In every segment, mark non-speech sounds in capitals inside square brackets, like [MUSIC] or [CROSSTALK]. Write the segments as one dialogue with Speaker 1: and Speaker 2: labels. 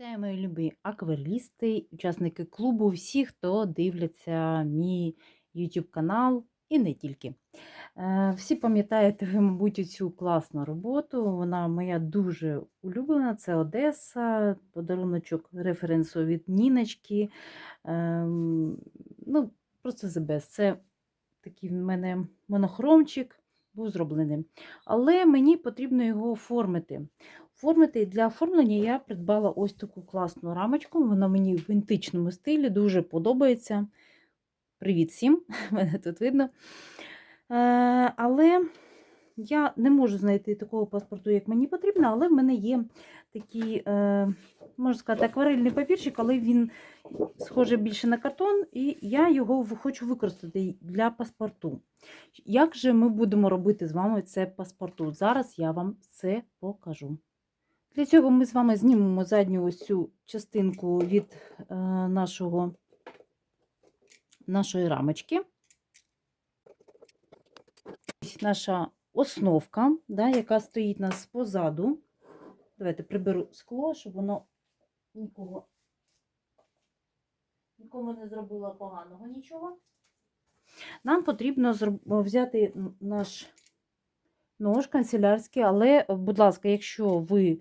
Speaker 1: Вітаю, мої любі акварелісти, учасники клубу, всі, хто дивляться мій YouTube канал і не тільки. Е, Всі пам'ятаєте, ви, мабуть, цю класну роботу. Вона моя дуже улюблена. Це Одеса, подаруночок референсу від Ніночки. Ем, Ну, просто the. Це такий в мене монохромчик був зроблений. Але мені потрібно його оформити. Оформити і для оформлення я придбала ось таку класну рамочку. Вона мені в античному стилі дуже подобається. Привіт всім! [LAUGHS] Мене тут видно. Е, але я не можу знайти такого паспорту, як мені потрібно, але в мене є такий, е, можна сказати, акварельний папірчик, але він схожий більше на картон, і я його хочу використати для паспорту. Як же ми будемо робити з вами це паспорту? Зараз я вам все покажу. Для цього ми з вами знімемо задню ось цю частинку від е, нашого, нашої рамочки. Ось Наша основка, да, яка стоїть у нас позаду. Давайте приберу скло, щоб воно нікого, нікому не зробило поганого нічого. Нам потрібно взяти наш нож канцелярський, але, будь ласка, якщо ви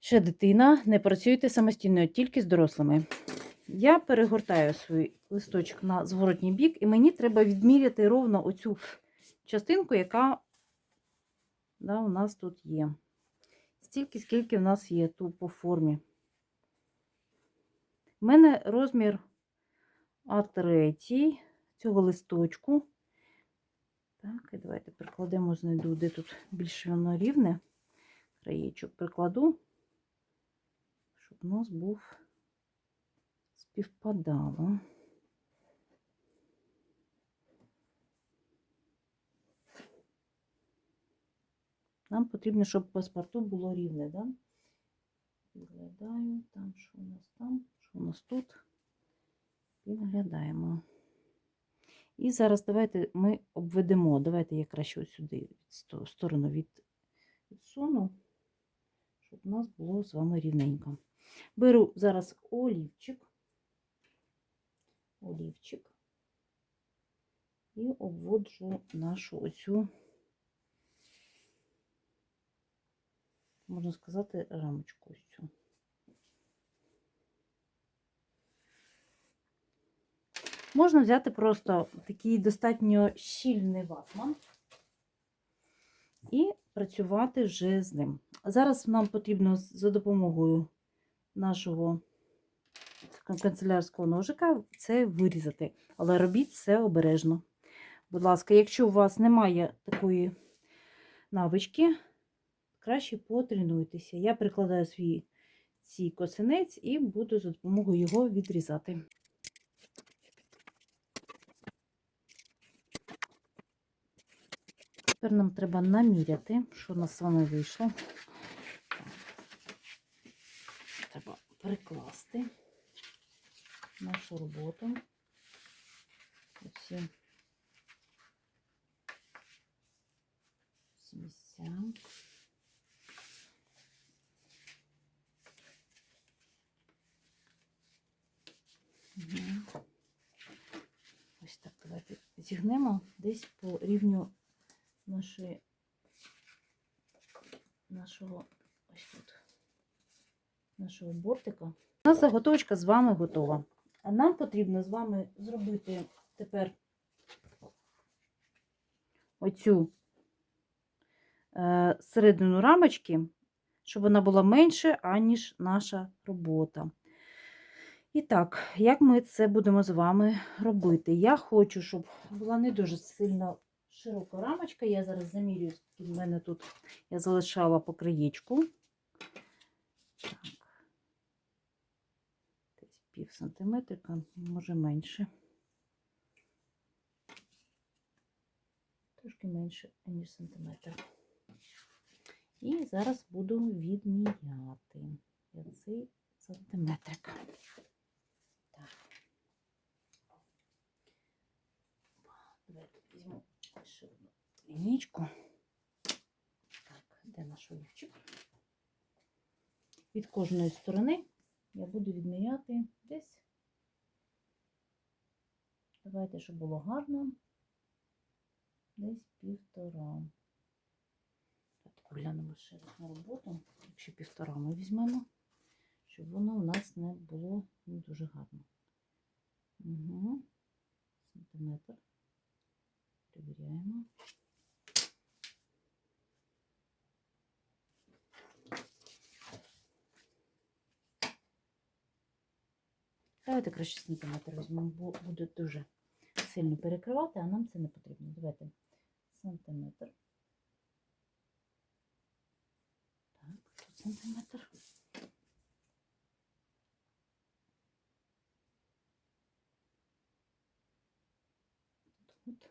Speaker 1: ще дитина, не працюйте самостійно, тільки з дорослими. Я перегортаю свій листочок на зворотній бік, і мені треба відміряти ровно оцю частинку, яка да, у нас тут є. Стільки, скільки в нас є тут по формі. У мене розмір А3 цього листочку. Так, і давайте прикладемо, знайду, де тут більше воно рівне. Краєчок прикладу, щоб у нас був співпадало. Нам потрібно, щоб паспорту було рівне, да? Підглядаю, там, що у нас там, що у нас тут. Підглядаємо. І зараз давайте ми обведемо. Давайте я краще ось сюди сторону від, відсуну, щоб у нас було з вами рівненько. Беру зараз олівчик, олівчик і обводжу нашу оцю, можна сказати, рамочку ось цю. Можна взяти просто такий достатньо щільний ватман і працювати вже з ним. Зараз нам потрібно за допомогою нашого канцелярського ножика це вирізати. Але робіть це обережно. Будь ласка, якщо у вас немає такої навички, краще потренуйтеся. Я прикладаю свій цей косинець і буду за допомогою його відрізати. Тепер нам треба наміряти, що у нас з вами вийшло. Треба прикласти нашу роботу. Оці ці місця. Мгм. Ось так давайте зігнемо десь по рівню нашої, нашого ось тут, нашого бортика. У нас заготовочка з вами готова. А нам потрібно з вами зробити тепер оцю е, середину рамочки, щоб вона була менше, аніж наша робота. І так, як ми це будемо з вами робити? Я хочу, щоб була не дуже сильно широка рамочка. Я зараз замірюю, скільки в мене тут я залишала по краєчку. Так. Десь пів сантиметрика, може менше. Трошки менше, ніж сантиметр. І зараз буду відміряти цей сантиметрик. Так. Давайте візьму ще одну лінійку. Так, де наш олівчик? від кожної сторони я буду відміряти десь. Давайте, щоб було гарно. Десь півтора. Глянемо ще раз на роботу. Якщо півтора ми візьмемо, щоб воно у нас не було не дуже гарно. Угу. Сантиметр. Перевіряємо. Давайте краще сантиметр візьмемо, бо буде дуже сильно перекривати, а нам це не потрібно. Давайте сантиметр. Так, тут сантиметр. Тут.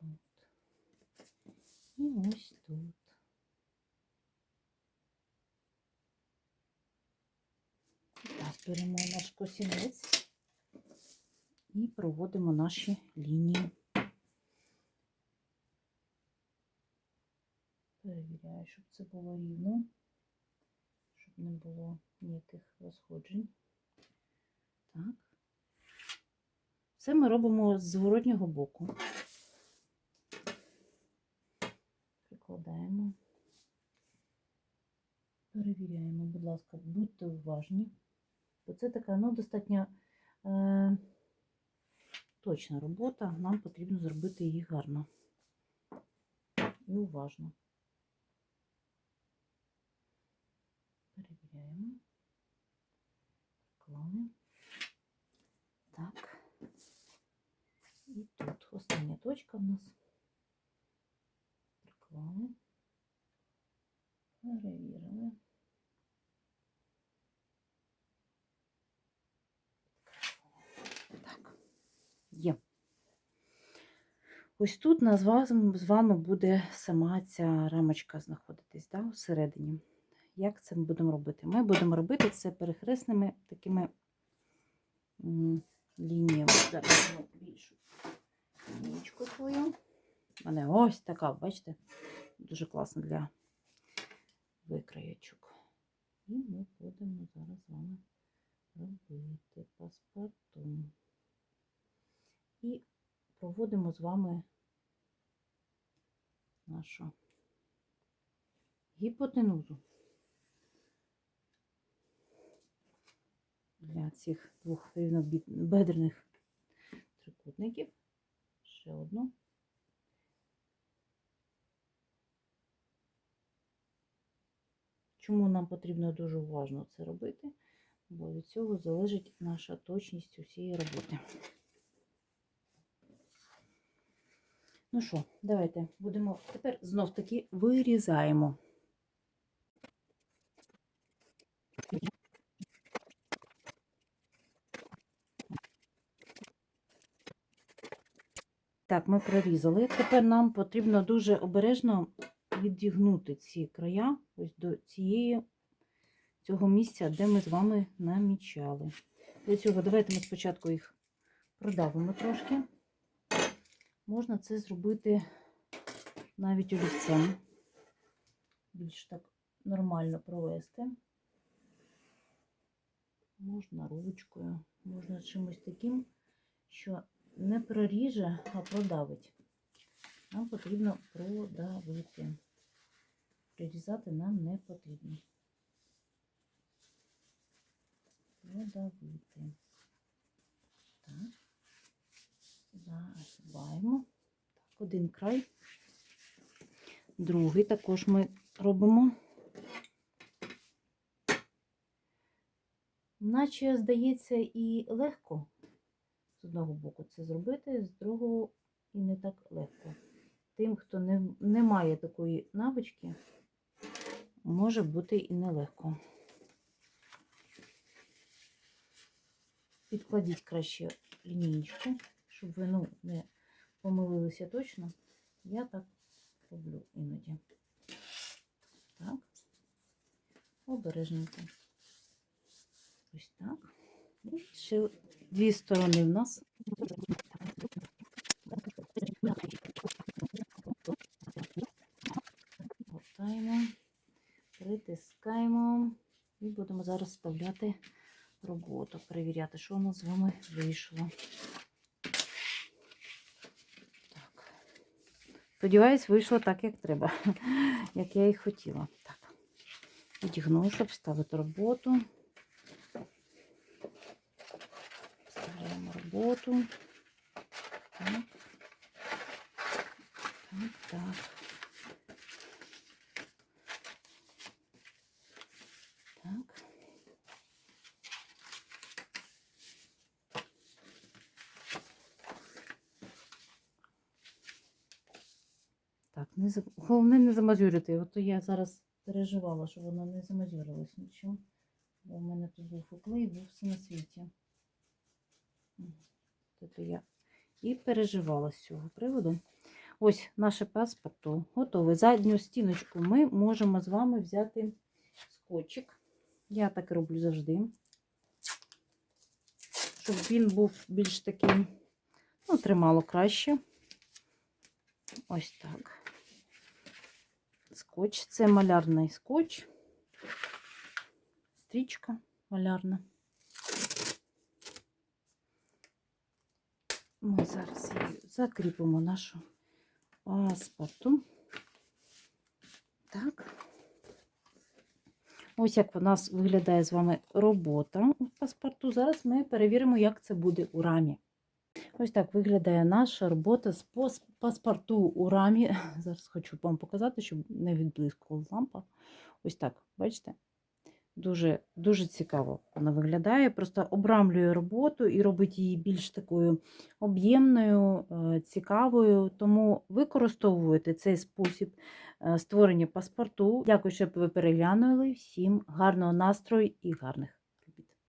Speaker 1: Тут. І ось тут. Так, беремо наш косінець і проводимо наші лінії. Перевіряю, щоб це було рівно, щоб не було ніяких розходжень. Так. Все ми робимо з зворотнього боку. Перевіряємо, будь ласка, будьте уважні. Бо це така ну, достатньо е, точна робота. Нам потрібно зробити її гарно і уважно. Перевіряємо. Приклали. Так. І тут остання точка в нас. Приклали. Перевірили. Так, є. Ось тут з вами- буде сама ця рамочка знаходитись да, всередині. Як це ми будемо робити? Ми будемо робити це перехресними такими лініями. Зараз більшу лінійку свою. У мене ось така, бачите, дуже класно для викраєчок. І ми будемо зараз з вами робити паспорту. І проводимо з вами нашу гіпотенузу для цих двох рівнобедрених трикутників. Ще одну. Чому нам потрібно дуже уважно це робити? Бо від цього залежить наша точність усієї роботи. Ну що, давайте будемо тепер знов таки вирізаємо. Так, ми прорізали. Тепер нам потрібно дуже обережно відігнути ці края ось до цієї, цього місця, де ми з вами намічали. Для цього давайте ми спочатку їх продавимо трошки. Можна це зробити навіть олівцем. Більш так нормально провести. Можна ручкою, можна чимось таким, що не проріже, а продавить. Нам потрібно продавити. Прирізати нам не потрібно. Продавити. Так. Загибаємо. Так, один край. Другий також ми робимо. Наче, здається, і легко з одного боку це зробити, з другого і не так легко. Тим, хто не, не має такої навички, може бути і нелегко. Підкладіть краще лінієчку, щоб ви ну, не помилилися точно, я так роблю іноді. Так, обережненько. Ось так. І ще дві сторони в нас. Гортаємо, притискаємо і будемо зараз вставляти роботу, перевіряти, що у нас з вами вийшло. Сподіваюсь, вийшло так, як треба, [LAUGHS] як я і хотіла. Так. Відігну, щоб вставити роботу. Вставляємо роботу. Так. Так, так. Так. Так, не за... головне не замазюрити. От я зараз переживала, що воно не замазюрилось нічого. Бо в мене тут був уклей, був все на світі. Тобто я і переживала з цього приводу. Ось наше паспорту готове. Задню стіночку ми можемо з вами взяти скотчик. Я так роблю завжди. Щоб він був більш таким, ну, тримало краще. Ось так. Скотч. Це малярний скотч. Стрічка малярна. Ми зараз закріпимо нашу паспорту. Так. Ось як у нас виглядає з вами робота паспорту. Зараз ми перевіримо, як це буде у рамі. Ось так виглядає наша робота з паспорту у рамі. [LAUGHS] Зараз хочу вам показати, щоб не відблискувала лампа. Ось так, бачите? Дуже, дуже цікаво вона виглядає. Просто обрамлює роботу і робить її більш такою об'ємною, е, цікавою. Тому використовуйте цей спосіб е, створення паспорту. Дякую, що ви переглянули. Всім гарного настрою і гарних